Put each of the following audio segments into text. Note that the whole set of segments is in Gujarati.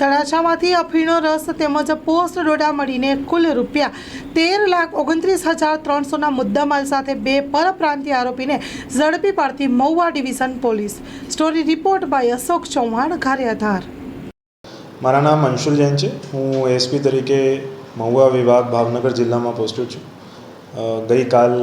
તળાજામાંથી અફીણો રસ તેમજ પોસ્ટ ડોડા મળીને કુલ રૂપિયા તેર લાખ ઓગણત્રીસ હજાર ત્રણસોના મુદ્દામાલ સાથે બે પરપ્રાંતીય આરોપીને ઝડપી પાડતી Mahuva division police. Story report by Ashok Chauhan Gariyadhar મારા નામ અંશુલ જૈન છે. હું એસપી તરીકે મહુવા વિભાગ ભાવનગર જિલ્લામાં પોસ્ટું છું. ગઈકાલ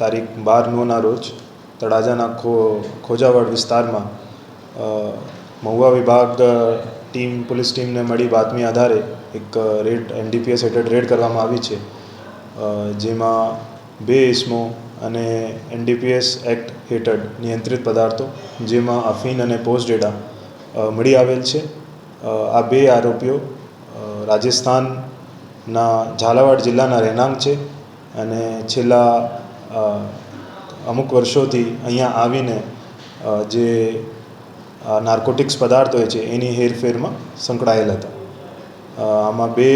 તારીખ બાર નવના રોજ તળાજાના ખો, ખોજાવડ વિસ્તારમાં મહુવા વિભાગ ટીમ, પોલીસ ટીમને મળી બાતમી આધારે એક રેડ, એનડીપીએસ હેઠળ રેડ કરવામાં આવી છે. જેમાં બે ઇસમો અને એનડીપીએસ એક્ટ હેઠળ નિયંત્રિત પદાર્થો, જેમાં અફીન અને પોસ્ટ ડેટા મળી આવેલ છે. આ બે આરોપીઓ રાજસ્થાનના ઝાલાવાડ જિલ્લાના રહેણાંક છે અને છેલ્લા અમુક વર્ષોથી અહીંયા આવીને જે નાર્કોટિક્સ પદાર્થ હોય છે, એની હેરફેરમાં સંકળાયેલ હતા. આમાં બે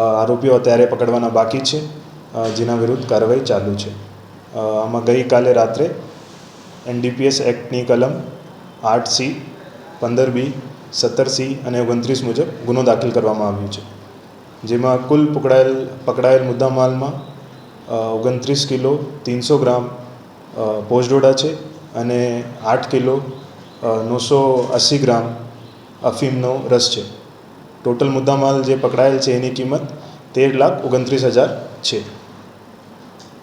આરોપીઓ અત્યારે પકડવાના બાકી છે જેના વિરુદ્ધ કાર્યવાહી ચાલુ છે. આમાં ગઈકાલે રાત્રે એનડીપીએસ એક્ટની કલમ આઠ સી, પંદર બી, સત્તર સી અને ઓગણત્રીસ મુજબ ગુનો દાખલ કરવામાં આવ્યો છે. જેમાં કુલ પકડાયેલ પકડાયેલ મુદ્દામાલમાં ઓગણત્રીસ કિલો, ત્રણસો ગ્રામ પોઝડોડા છે અને આઠ કિલો નવસો અસી ગ્રામ અફીમનો રસ છે. ટોટલ મુદ્દામાલ જે પકડાયેલ છે એની કિંમત તેર લાખ ઓગણત્રીસ હજાર છે.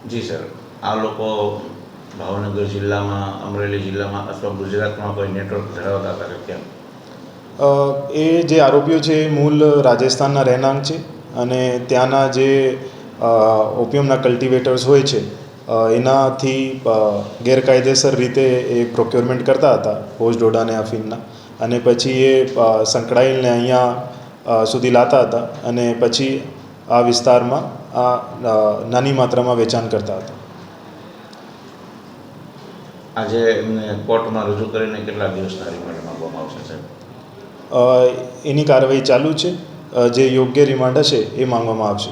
જી સર આ લોકો ભાવનગર જિલ્લામાં અમરેલી જિલ્લામાં અથવા ગુજરાતમાં કોઈ નેટવર્ક ધરાવતા હતા કેમ? એ જે આરોપીઓ છે એ મૂળ રાજસ્થાનના રહેણાંક છે અને ત્યાંના જે ઓપિયમના કલ્ટિવેટર્સ હોય છે એનાથી ગેરકાયદેસર રીતે એ પ્રોક્યોરમેન્ટ કરતા હતા હોજ ડોડા અને અફીનના અને પછી એ સંકળાયેલને અહીંયા સુધી લાતા હતા અને પછી આ વિસ્તારમાં આ નાની માત્રામાં વેચાણ કરતા હતા. આજે એમને કોર્ટમાં રજૂ કરીને કેટલા દિવસના રિમાન્ડ માંગવામાં આવશે સાહેબ? એની કાર્યવાહી ચાલુ છે. જે યોગ્ય રિમાન્ડ હશે એ માંગવામાં આવશે.